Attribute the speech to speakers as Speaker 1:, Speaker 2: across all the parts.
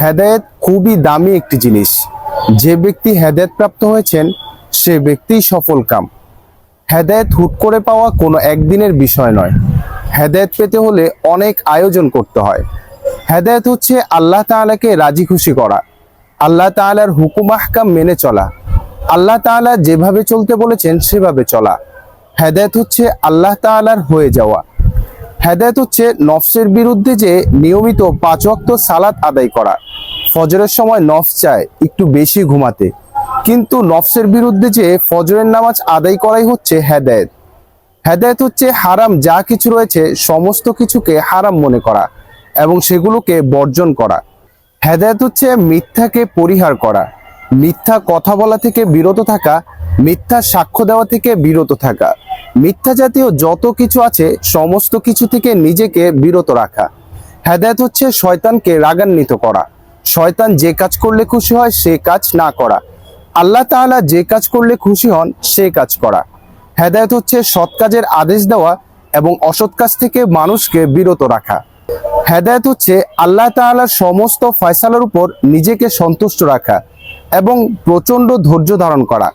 Speaker 1: হেদায়েত খুবই দামি একটি জিনিস। যে ব্যক্তি হেদায়েত প্রাপ্ত হয়েছেন, সে ব্যক্তি সফল কাম। হেদায়েত হুট করে পাওয়া কোনো একদিনের বিষয় নয়। হেদায়েত পেতে হলে অনেক আয়োজন করতে হয়। হেদায়েত হচ্ছে আল্লাহ তাআলাকে রাজি খুশি করা। আল্লাহ তাআলার হুকুম আহকাম মেনে চলা। আল্লাহ তাআলা যেভাবে চলতে বলেছেন, সেভাবে চলা। হেদায়েত হচ্ছে আল্লাহ তাআলার হয়ে যাওয়া। হেদায়েত হচ্ছে নফসের বিরুদ্ধে যে নিয়মিত পাঁচ ওয়াক্ত সালাত আদায় করা। ফজরের সময় নফস চায় একটু বেশি ঘুমাতে। কিন্তু নফসের বিরুদ্ধে যে ফজরের নামাজ আদায় করাই হচ্ছে হেদায়েত। হেদায়েত হচ্ছে হারাম যা কিছু রয়েছে সমস্ত কিছুকে হারাম মনে করা এবং সেগুলোকে বর্জন করা। হেদায়েত হচ্ছে মিথ্যাকে পরিহার করা। মিথ্যা কথা বলা থেকে বিরত থাকা, মিথ্যা সাক্ষ্য দেওয়া থেকে বিরত থাকা। মিথ্যা জাতীয় যত কিছু আছে, সমস্ত কিছু থেকে নিজেকে বিরত রাখা। হেদায়ত হচ্ছে শয়তানকে রাগান্বিত করা। শয়তান যে কাজ করলে খুশি হয়, সে কাজ না করা। আল্লাহ তাআলা যে কাজ করলে খুশি হন, সে কাজ করা। হেদায়েত হচ্ছে সৎ কাজের আদেশ দেওয়া এবং অসৎ কাজ থেকে মানুষকে বিরত রাখা। হেদায়েত হচ্ছে আল্লাহ তাআলার সমস্ত ফয়সালার উপর নিজেকে সন্তুষ্ট রাখা। এবং প্রচণ্ড ধৈর্য ধারণ করা।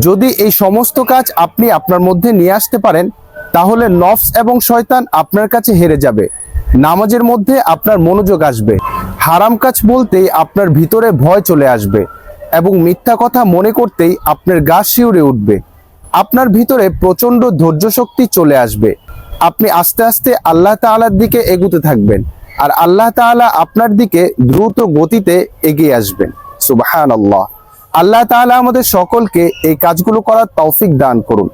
Speaker 1: যদি এই সমস্ত কাজ আপনি আপনার মধ্যে নিয়ে আসতে পারেন, তাহলে নফস এবং শয়তান আপনার কাছে হেরে যাবে। নামাজের মধ্যে আপনার মনোযোগ আসবে। হারাম কাজ বলতেই আপনার ভিতরে ভয় চলে আসবে এবং মিথ্যা কথা মনে করতেই আপনার গা শিউরে উঠবে। আপনার ভিতরে প্রচণ্ড ধৈর্য শক্তি চলে আসবে। আপনি আস্তে আস্তে আল্লাহ তাআলার দিকে এগুতে থাকবেন আর আল্লাহ তাআলা আপনার দিকে দ্রুত গতিতে এগিয়ে আসবেন। সুবহানাল্লাহ। আল্লাহ আল্লাহ তাহলে আমাদের সকলকে এই কাজগুলো করার তৌফিক দান করুন।